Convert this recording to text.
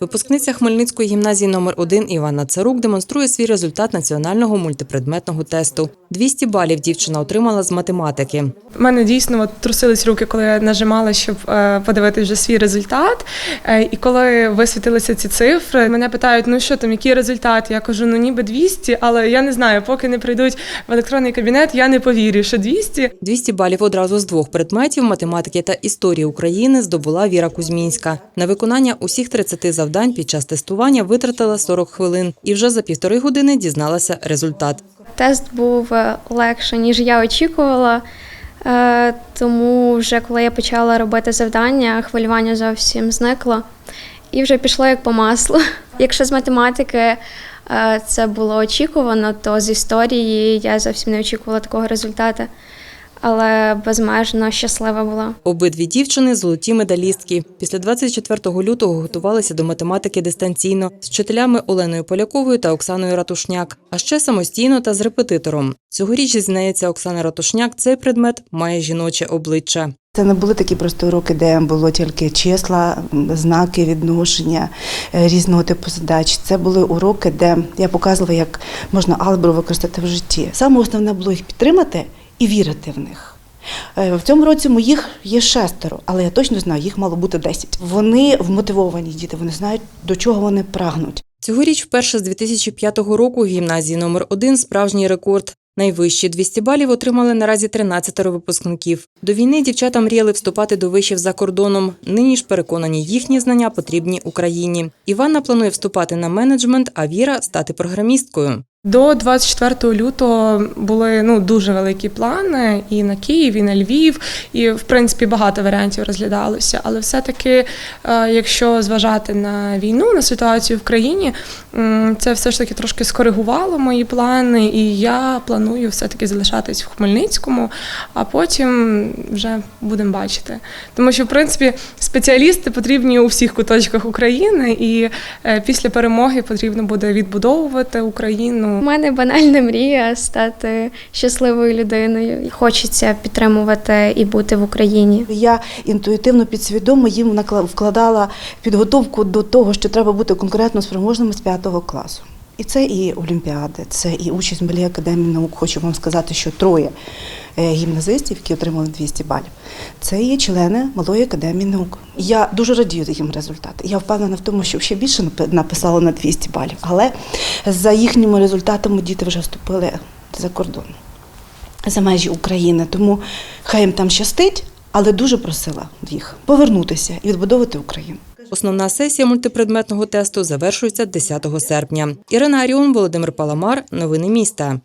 Випускниця Хмельницької гімназії номер 1 Івана Царук демонструє свій результат національного мультипредметного тесту. 200 балів дівчина отримала з математики. У мене дійсно от, трусились руки, коли я нажимала, щоб е, подивитися вже свій результат. Е, і коли висвітилися ці цифри, мене питають: ну що там, який результат? Я кажу, ну ніби 200, але я не знаю, поки не прийдуть в електронний кабінет, я не повірю, що 200. 200 балів одразу з двох предметів математики та історії України здобула Віра Кузьмінська. На виконання усіх 30 завдань під час тестування витратила 40 хвилин і вже за півтори години дізналася результат. Тест був е, легше, ніж я очікувала. Е, Тому вже коли я почала робити завдання, хвилювання зовсім зникло і вже пішло як по маслу. Якщо з математики е, це було очікувано, то з історії я зовсім не очікувала такого результату, але безмежно щаслива була. Обидві дівчини золоті медалістки. Після 24 лютого готувалися до математики дистанційно з вчителями Оленою Поляковою та Оксаною Ратушняк, а ще самостійно та з репетитором. Цьогоріч зізнається Оксана Ратушняк. Цей предмет має жіноче обличчя. Це не були такі просто уроки, де було тільки числа, знаки, відношення е, різного типу задач. Це були уроки, де я показувала, як можна алгебру використати в житті. Саме основне було їх підтримати і вірити в них. Е, В цьому році моїх є шестеро, але я точно знаю, їх мало бути 10. Вони вмотивовані діти, вони знають, до чого вони прагнуть. Цьогоріч вперше з 2005 року в гімназії номер 1 справжній рекорд. Найвищі 200 балів отримали наразі 13 випускників. До війни дівчата мріяли вступати до вишів за кордоном. Нині ж переконані, їхні знання потрібні Україні. Іванна планує вступати на менеджмент, а Віра стати програмісткою. До 24 лютого були ну дуже великі плани і на Київ, і на Львів, і в принципі багато варіантів розглядалося. Але все-таки, е, якщо зважати на війну, на ситуацію в країні, це все ж таки трошки скоригувало мої плани, і я планую все-таки залишатись в Хмельницькому, а потім вже будемо бачити. Тому що, в принципі, спеціалісти потрібні у всіх куточках України, і е, після перемоги потрібно буде відбудовувати Україну. У мене банальна мрія стати щасливою людиною. Хочеться підтримувати і бути в Україні. Я інтуїтивно підсвідомо їм вкладала підготовку до того, що треба бути конкретно спроможними з п'ятого класу. І це і олімпіади, це і участь в Малій академії наук. Хочу вам сказати, що троє гімназистів, які отримали 200 балів, це є члени Малої академії наук. Я дуже радію їм результати. Я впевнена в тому, що ще більше напи- написало на 200 балів. Але за їхніми результатами діти вже вступили за кордон, за межі України. Тому хай їм там щастить, але дуже просила їх повернутися і відбудовувати Україну. Основна сесія мультипредметного тесту завершується 10 серпня. Ірина Аріон, Володимир Паламар. Новини міста.